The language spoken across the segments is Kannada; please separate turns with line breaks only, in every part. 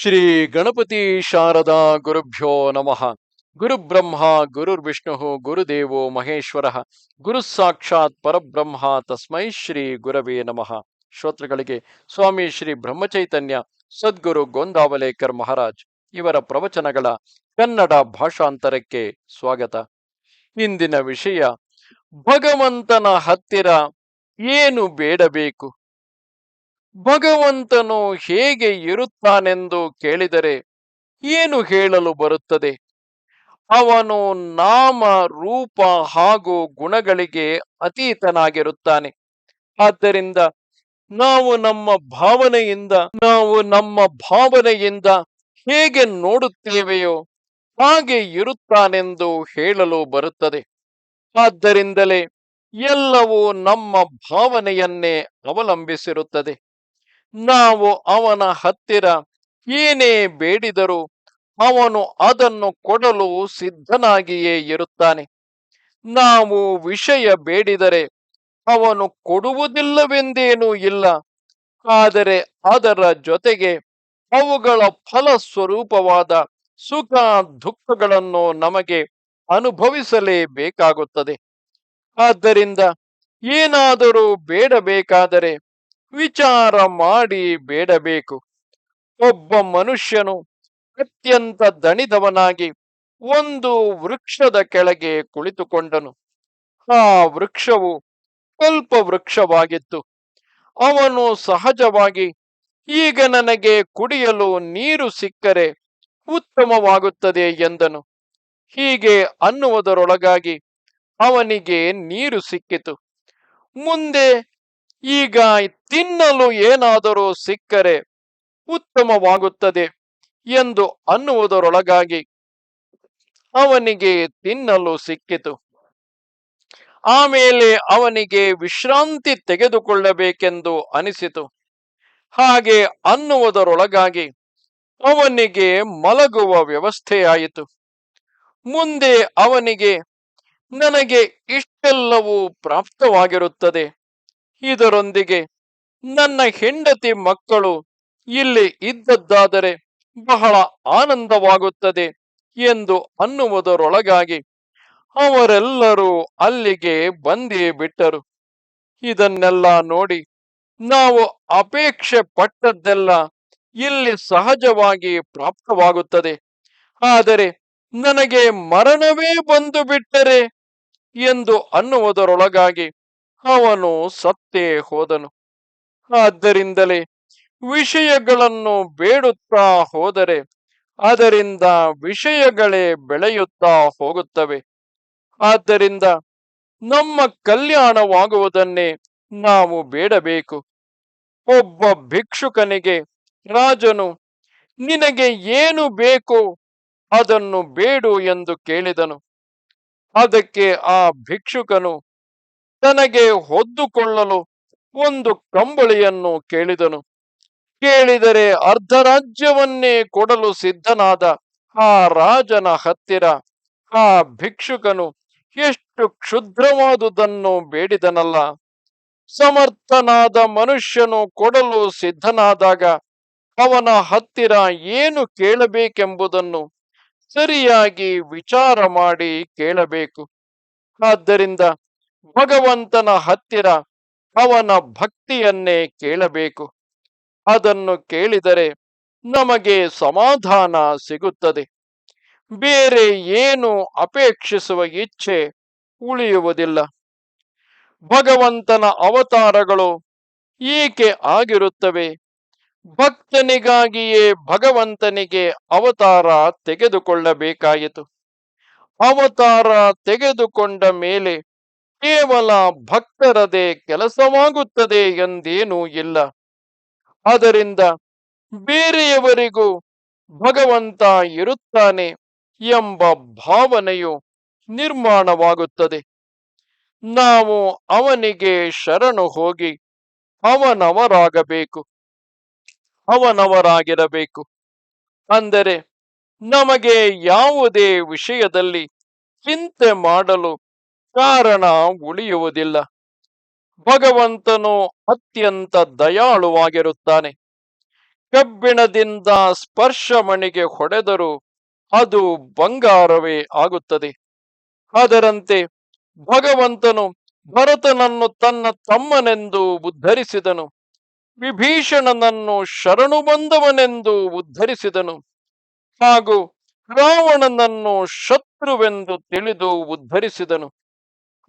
ಶ್ರೀ ಗಣಪತಿ ಶಾರದಾ ಗುರುಭ್ಯೋ ನಮಃ. ಗುರುಬ್ರಹ್ಮ ಗುರುರ್ವಿಷ್ಣು ಗುರುದೇವೋ ಮಹೇಶ್ವರ. ಗುರು ಸಾಕ್ಷಾತ್ ಪರಬ್ರಹ್ಮ ತಸ್ಮೈ ಶ್ರೀ ಗುರವೇ ನಮಃ. ಶ್ರೋತೃಗಳಿಗೆ ಸ್ವಾಮಿ ಶ್ರೀ ಬ್ರಹ್ಮಚೈತನ್ಯ, ಸದ್ಗುರು ಗೋಂದಾವಲೇಕರ್ ಮಹಾರಾಜ್ ಇವರ ಪ್ರವಚನಗಳ ಕನ್ನಡ ಭಾಷಾಂತರಕ್ಕೆ ಸ್ವಾಗತ. ಇಂದಿನ ವಿಷಯ, ಭಗವಂತನ ಹತ್ತಿರ ಏನು ಬೇಡಬೇಕು? ಭಗವಂತನು ಹೇಗೆ ಇರುತ್ತಾನೆಂದು ಕೇಳಿದರೆ ಏನು ಹೇಳಲು ಬರುತ್ತದೆ? ಅವನು ನಾಮ, ರೂಪ ಹಾಗೂ ಗುಣಗಳಿಗೆ ಅತೀತನಾಗಿರುತ್ತಾನೆ. ಆದ್ದರಿಂದ ನಾವು ನಮ್ಮ ಭಾವನೆಯಿಂದ, ನಾವು ನಮ್ಮ ಭಾವನೆಯಿಂದ ಹೇಗೆ ನೋಡುತ್ತೇವೆಯೋ ಹಾಗೆ ಇರುತ್ತಾನೆಂದು ಹೇಳಲು ಬರುತ್ತದೆ. ಆದ್ದರಿಂದಲೇ ಎಲ್ಲವೂ ನಮ್ಮ ಭಾವನೆಯನ್ನೇ ಅವಲಂಬಿಸಿರುತ್ತದೆ. ನಾವು ಅವನ ಹತ್ತಿರ ಏನೇ ಬೇಡಿದರೂ ಅವನು ಅದನ್ನು ಕೊಡಲು ಸಿದ್ಧನಾಗಿಯೇ ಇರುತ್ತಾನೆ. ನಾವು ವಿಷಯ ಬೇಡಿದರೆ ಅವನು ಕೊಡುವುದಿಲ್ಲವೆಂದೇನೂ ಇಲ್ಲ. ಆದರೆ ಅದರ ಜೊತೆಗೆ ಅವುಗಳ ಫಲ ಸ್ವರೂಪವಾದ ಸುಖ ದುಃಖಗಳನ್ನು ನಮಗೆ ಅನುಭವಿಸಲೇಬೇಕಾಗುತ್ತದೆ. ಆದ್ದರಿಂದ ಏನಾದರೂ ಬೇಡಬೇಕಾದರೆ ವಿಚಾರ ಮಾಡಿ ಬೇಡಬೇಕು. ಒಬ್ಬ ಮನುಷ್ಯನು ಅತ್ಯಂತ ದಣಿದವನಾಗಿ ಒಂದು ವೃಕ್ಷದ ಕೆಳಗೆ ಕುಳಿತುಕೊಂಡನು. ಆ ವೃಕ್ಷವು ಕಲ್ಪ ವೃಕ್ಷವಾಗಿತ್ತು. ಅವನು ಸಹಜವಾಗಿ ಈಗ ನನಗೆ ಕುಡಿಯಲು ನೀರು ಸಿಕ್ಕರೆ ಉತ್ತಮವಾಗುತ್ತದೆ ಎಂದನು. ಹೀಗೆ ಅನ್ನುವುದರೊಳಗಾಗಿ ಅವನಿಗೆ ನೀರು ಸಿಕ್ಕಿತು. ಮುಂದೆ ಈಗ ತಿನ್ನಲು ಏನಾದರೂ ಸಿಕ್ಕರೆ ಉತ್ತಮವಾಗುತ್ತದೆ ಎಂದು ಅನ್ನುವುದರೊಳಗಾಗಿ ಅವನಿಗೆ ತಿನ್ನಲು ಸಿಕ್ಕಿತು. ಆಮೇಲೆ ಅವನಿಗೆ ವಿಶ್ರಾಂತಿ ತೆಗೆದುಕೊಳ್ಳಬೇಕೆಂದು ಅನಿಸಿತು. ಹಾಗೆ ಅನ್ನುವುದರೊಳಗಾಗಿ ಅವನಿಗೆ ಮಲಗುವ ವ್ಯವಸ್ಥೆಯಾಯಿತು. ಮುಂದೆ ಅವನಿಗೆ, ನನಗೆ ಇಷ್ಟೆಲ್ಲವೂ ಪ್ರಾಪ್ತವಾಗಿರುತ್ತದೆ. ಇದರೊಂದಿಗೆ ನನ್ನ ಹೆಂಡತಿ ಮಕ್ಕಳು ಇಲ್ಲಿ ಇದ್ದದ್ದಾದರೆ ಬಹಳ ಆನಂದವಾಗುತ್ತದೆ ಎಂದು ಅನ್ನುವುದರೊಳಗಾಗಿ ಅವರೆಲ್ಲರೂ ಅಲ್ಲಿಗೆ ಬಂದೇ ಬಿಟ್ಟರು. ಇದನ್ನೆಲ್ಲ ನೋಡಿ ನಾವು ಅಪೇಕ್ಷೆ ಪಟ್ಟದ್ದೆಲ್ಲ ಇಲ್ಲಿ ಸಹಜವಾಗಿ ಪ್ರಾಪ್ತವಾಗುತ್ತದೆ. ಆದರೆ ನನಗೆ ಮರಣವೇ ಬಂದು ಬಿಟ್ಟರೆ ಎಂದು ಅನ್ನುವುದರೊಳಗಾಗಿ ಅವನು ಸತ್ತೇ ಹೋದನು. ಆದ್ದರಿಂದಲೇ ವಿಷಯಗಳನ್ನು ಬೇಡುತ್ತಾ ಹೋದರೆ ಅದರಿಂದ ವಿಷಯಗಳೇ ಬೆಳೆಯುತ್ತಾ ಹೋಗುತ್ತವೆ. ಆದ್ದರಿಂದ ನಮ್ಮ ಕಲ್ಯಾಣವಾಗುವುದನ್ನೇ ನಾವು ಬೇಡಬೇಕು. ಒಬ್ಬ ಭಿಕ್ಷುಕನಿಗೆ ರಾಜನು, ನಿನಗೆ ಏನು ಬೇಕು ಅದನ್ನು ಬೇಡು ಎಂದು ಕೇಳಿದನು. ಅದಕ್ಕೆ ಆ ಭಿಕ್ಷುಕನು ತನಗೆ ಹೊದ್ದುಕೊಳ್ಳಲು ಒಂದು ಕಂಬಳಿಯನ್ನು ಕೇಳಿದನು. ಕೇಳಿದರೆ ಅರ್ಧ ರಾಜ್ಯವನ್ನೇ ಕೊಡಲು ಸಿದ್ಧನಾದ ಆ ರಾಜನ ಹತ್ತಿರ ಆ ಭಿಕ್ಷುಕನು ಎಷ್ಟು ಕ್ಷುದ್ರವಾದುದನ್ನು ಬೇಡಿದನಲ್ಲ. ಸಮರ್ಥನಾದ ಮನುಷ್ಯನು ಕೊಡಲು ಸಿದ್ಧನಾದಾಗ ಅವನ ಹತ್ತಿರ ಏನು ಕೇಳಬೇಕೆಂಬುದನ್ನು ಸರಿಯಾಗಿ ವಿಚಾರ ಮಾಡಿ ಕೇಳಬೇಕು. ಆದ್ದರಿಂದ ಭಗವಂತನ ಹತ್ತಿರ ಅವನ ಭಕ್ತಿಯನ್ನೇ ಕೇಳಬೇಕು. ಅದನ್ನು ಕೇಳಿದರೆ ನಮಗೆ ಸಮಾಧಾನ ಸಿಗುತ್ತದೆ. ಬೇರೆ ಏನು ಅಪೇಕ್ಷಿಸುವ ಇಚ್ಛೆ ಉಳಿಯುವುದಿಲ್ಲ. ಭಗವಂತನ ಅವತಾರಗಳು ಏಕೆ ಆಗಿರುತ್ತವೆ? ಭಕ್ತನಿಗಾಗಿಯೇ ಭಗವಂತನಿಗೆ ಅವತಾರ ತೆಗೆದುಕೊಳ್ಳಬೇಕಾಯಿತು. ಅವತಾರ ತೆಗೆದುಕೊಂಡ ಮೇಲೆ ಕೇವಲ ಭಕ್ತರದೇ ಕೆಲಸವಾಗುತ್ತದೆ ಎಂದೇನೂ ಇಲ್ಲ. ಅದರಿಂದ ಬೇರೆಯವರಿಗೂ ಭಗವಂತ ಇರುತ್ತಾನೆ ಎಂಬ ಭಾವನೆಯು ನಿರ್ಮಾಣವಾಗುತ್ತದೆ. ನಾವು ಅವನಿಗೆ ಶರಣು ಹೋಗಿ ಅವನವರಾಗಬೇಕು, ಅವನವರಾಗಿರಬೇಕು. ಅಂದರೆ ನಮಗೆ ಯಾವುದೇ ವಿಷಯದಲ್ಲಿ ಚಿಂತೆ ಮಾಡಲು ಕಾರಣ ಉಳಿಯುವುದಿಲ್ಲ. ಭಗವಂತನು ಅತ್ಯಂತ ದಯಾಳುವಾಗಿರುತ್ತಾನೆ. ಕಬ್ಬಿಣದಿಂದ ಸ್ಪರ್ಶ ಮಣಿಗೆ ಹೊಡೆದರೂ ಅದು ಬಂಗಾರವೇ ಆಗುತ್ತದೆ. ಅದರಂತೆ ಭಗವಂತನು ಭರತನನ್ನು ತನ್ನ ತಮ್ಮನೆಂದು ಉದ್ಧರಿಸಿದನು. ವಿಭೀಷಣನನ್ನು ಶರಣು ಬಂದವನೆಂದು ಉದ್ಧರಿಸಿದನು. ಹಾಗೂ ರಾವಣನನ್ನು ಶತ್ರುವೆಂದು ತಿಳಿದು ಉದ್ಧರಿಸಿದನು.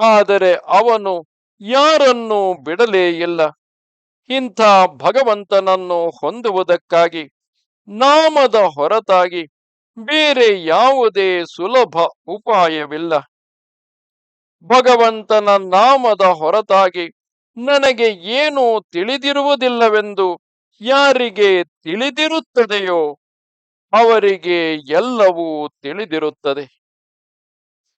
ಆದರೆ ಅವನು ಯಾರನ್ನು ಬಿಡಲೇ ಇಲ್ಲ. ಇಂಥ ಭಗವಂತನನ್ನು ಹೊಂದುವುದಕ್ಕಾಗಿ, ನಾಮದ ಹೊರತಾಗಿ ಬೇರೆ ಯಾವುದೇ ಸುಲಭ ಉಪಾಯವಿಲ್ಲ. ಭಗವಂತನ ನಾಮದ ಹೊರತಾಗಿ ನನಗೆ ಏನು ತಿಳಿದಿರುವುದಿಲ್ಲವೆಂದು ಯಾರಿಗೆ ತಿಳಿದಿರುತ್ತದೆಯೋ ಅವರಿಗೆ ಎಲ್ಲವೂ ತಿಳಿದಿರುತ್ತದೆ.